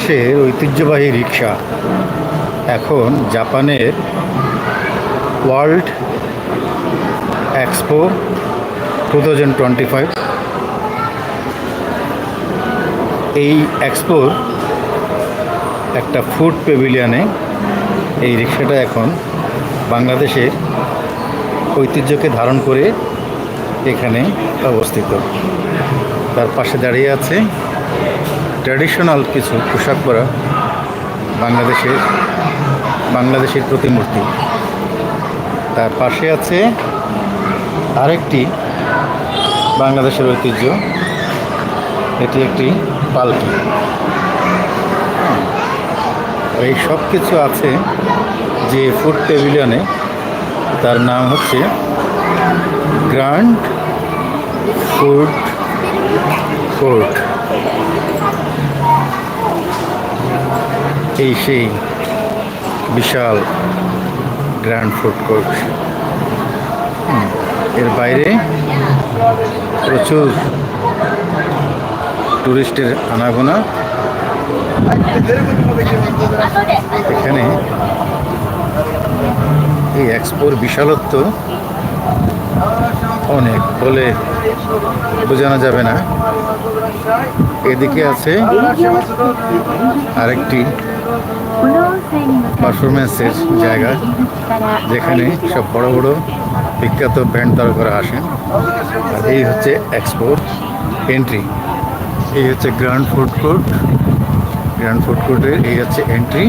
বাংলাদেশের ঐতিহ্যবাহী রিক্সা এখন জাপানের world expo two thousand twenty five. এই এক্সপোর একটা ফুড পেভিলিয়নে এই রিক্সাটা এখন বাংলাদেশের ঐতিহ্যকে ধারণ করে এখানে অবস্থিত। তার পাশে দাঁড়িয়ে আছে ট্র্যাডিশনাল কিছু পোশাক পরা বাংলাদেশের বাংলাদেশের প্রতিমূর্তি। তার পাশে আছে আরেকটি বাংলাদেশের ঐতিহ্য। এটি একটি পালকি। এই সব কিছু আছে যে ফুড প্যাভিলিয়নে। তার নাম হচ্ছে গ্র্যান্ড ফুড কোর্ট। এই সেই বিশাল গ্র্যান্ড ফুড কোর্ট এর বাইরে প্রচুর টুরিস্টের আনাগোনা। এখানে এই এক্সপোর বিশালত্ব অনেক বলে বোঝানো যাবে না। এদিকে আছে আরেকটি পারফরমেন্সের জায়গা যেখানে সব বড় বড় বিখ্যাত ব্যান্ড তারকরা আসেন আর এই হচ্ছে এক্সপোর্ট এন্ট্রি এই হচ্ছে grand food court grand food কোর্টের এই হচ্ছে এন্ট্রি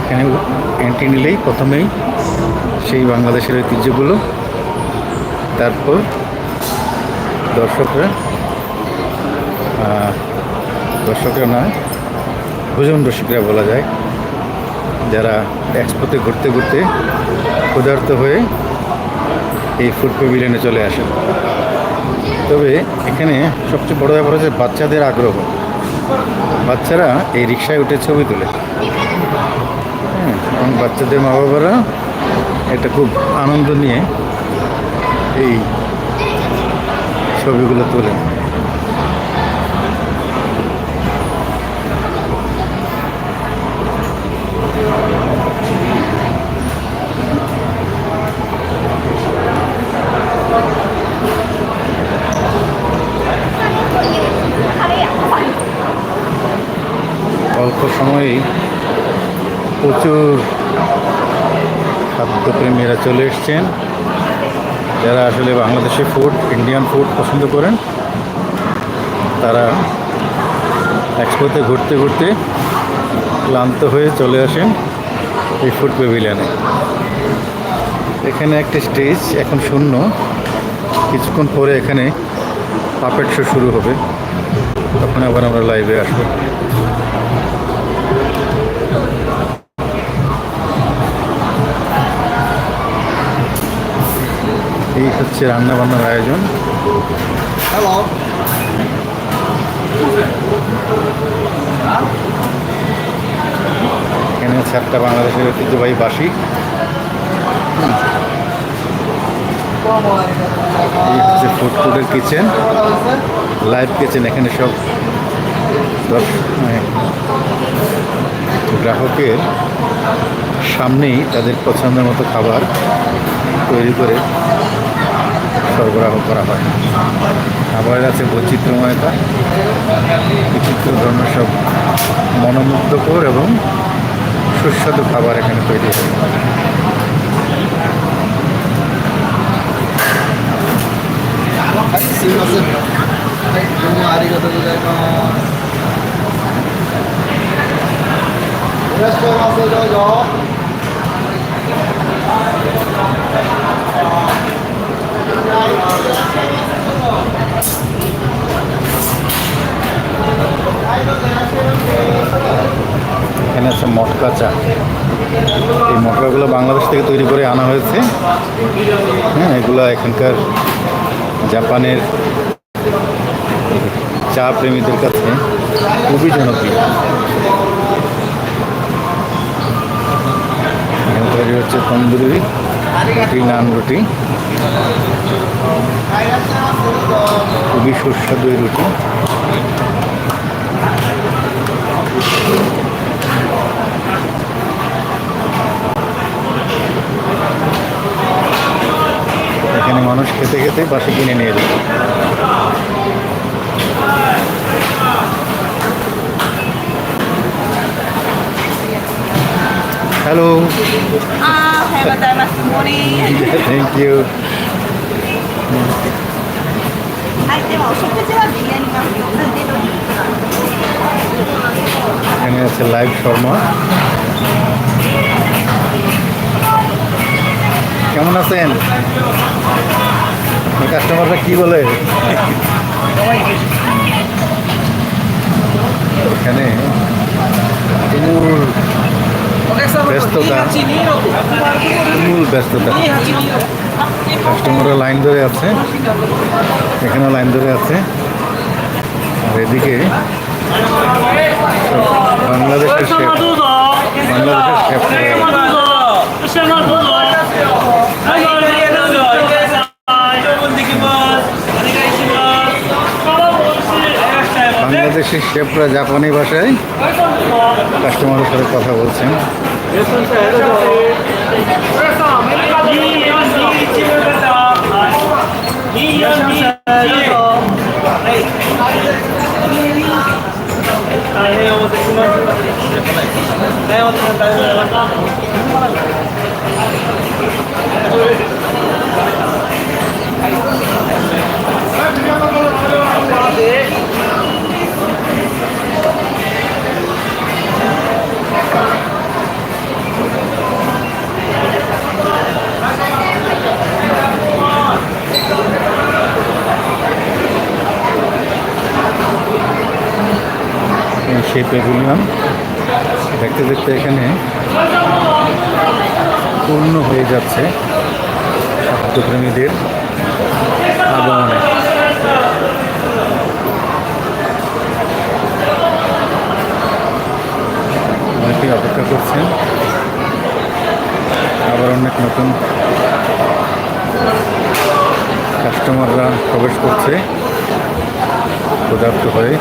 এখানে এন্ট্রি নিলেই প্রথমেই সেই বাংলাদেশের ঐতিহ্যগুলো, তারপর দর্শকরা দর্শকরা নয় ভোজন রসিকরা বলা যায় যারা এক্সপোতে ঘুরতে ঘুরতে ক্ষুধার্ত হয়ে এই ফুড প্যাভিলিয়নে চলে আসেন। তবে এখানে সবচেয়ে বড় ব্যাপার হচ্ছে বাচ্চাদের আগ্রহ। বাচ্চারা এই রিক্সায় উঠে ছবি তোলে। হ্যাঁ, এবং বাচ্চাদের মা বাবারা এটা খুব আনন্দ নিয়ে এই ছবিগুলো তোলেন অল্প সময়েই প্রচুর খাদ্যপ্রেমীরা চলে এসছেন। যারা আসলে বাংলাদেশি ফুড ইন্ডিয়ান ফুড পছন্দ করেন, তারা এক্সপোতে ঘুরতে ঘুরতে ক্লান্ত হয়ে চলে আসেন এই ফুড প্যাভিলিয়নে এখানে একটা স্টেজ এখন শূন্য। কিছুক্ষণ পরে এখানে পাপেট শো শুরু হবে। তখন আবার আমরা লাইভে আসব। এই হচ্ছে রান্না বান্নার আয়োজন. এখানে হচ্ছে একটা বাংলাদেশের ঐতিহ্যবাহী বাসি এই হচ্ছে ফুড ফুডের কিচেন লাইভ কিচেন এখানে সব মানে গ্রাহকের সামনেই তাদের পছন্দের মতো খাবার তৈরি করে সরবরাহ করা হয়। আবার আছে বৈচিত্র্যময়তা বিচিত্র ধরনের সব মনোমুগ্ধকর এবং সুস্বাদু খাবার এখানে তৈরি হয়। এখানে আছে মটকা চা। এই মটকাগুলো বাংলাদেশ থেকে তৈরি করে আনা হয়েছে। হ্যাঁ এগুলো এখানকার জাপানের চা প্রেমীদের কাছে খুবই জনপ্রিয়। তৈরি হচ্ছে তন্দুরি, রুটি, নান রুটি। খুবই সুস্বাদু রুটি। মানুষ খেতে খেতে বাসে কিনে নিয়ে যেত হ্যালো থ্যাংক ইউ এখানে আছে লাইভ শর্মা। কেমন আছেন? কাস্টমাররা কি বলে? এখানে ব্যস্ততা। ব্যস্ততা। কাস্টমাররা লাইন ধরে আছে। এখানে লাইন ধরে আছে। আর এদিকে বাংলাদেশের বাংলাদেশের বাংলাদেশের শেফরা জাপানি ভাষায় কাস্টমারের সাথে কথা বলছেন। সেই প্যাভিলিয়ন দেখতে দেখতে এখানে পূর্ণ হয়ে যাচ্ছে শব্দপ্রেমীদের আগমনে। অনেকে অপেক্ষা করছেন। আবার অনেক নতুন কাস্টমাররা প্রবেশ করছে ক্ষুধার্ত হয়ে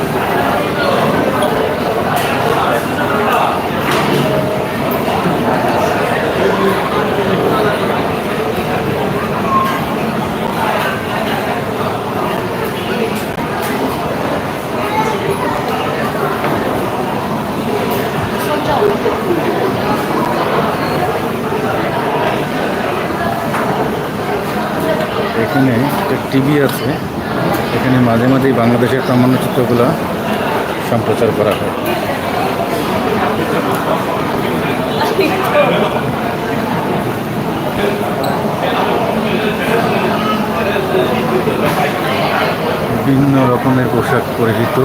এখানে একটা টিভি আছে। এখানে মাঝে মাঝেই বাংলাদেশের প্রামাণ্যচিত্রগুলো সম্প্রচার করা হয়। বিভিন্ন রকমের পোশাক পরিহিত।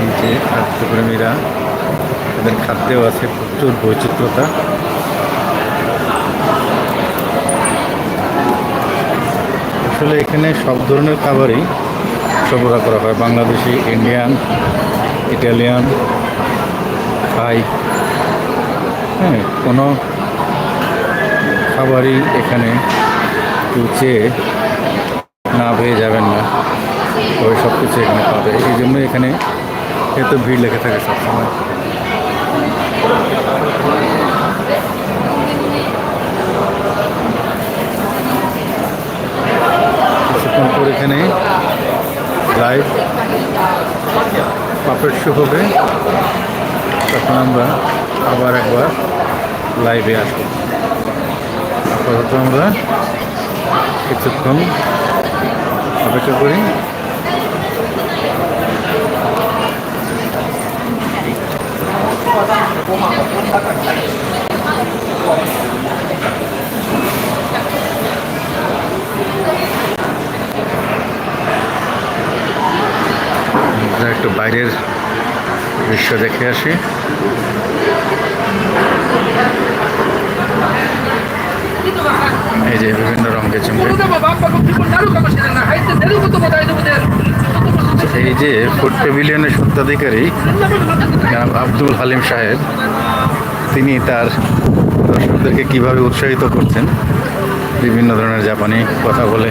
এই যে খাদ্যপ্রেমীরা তাদের খাদ্যেও আছে প্রচুর বৈচিত্র্যতা। আসলে এখানে সব ধরনের খাবারই সরবরাহ করা হয়। Bangladeshi, Indian, Italian, Thai. হ্যাঁ কোনো খাবারই এখানে চেয়ে না পেয়ে যাবেন না। তবে সব কিছু এখানে পাবে। এই জন্য এখানে এত ভিড় লেগে থাকে সবসময় কিছুক্ষণ পর এখানে লাইভ পাপেট শো হবে। তখন আমরা আবার একবার লাইভে আসব। আপাতত আমরা কিছুক্ষণ অপেক্ষা করি। দৃশ্য দেখে আসি। এই যে বিভিন্ন রঙে এই যে ফুড প্যাভিলিয়নের সত্যাধিকারী আব্দুল হালিম সাহেব, তিনি তার দর্শকদেরকে কীভাবে উৎসাহিত করছেন, বিভিন্ন ধরনের জাপানি কথা বলে।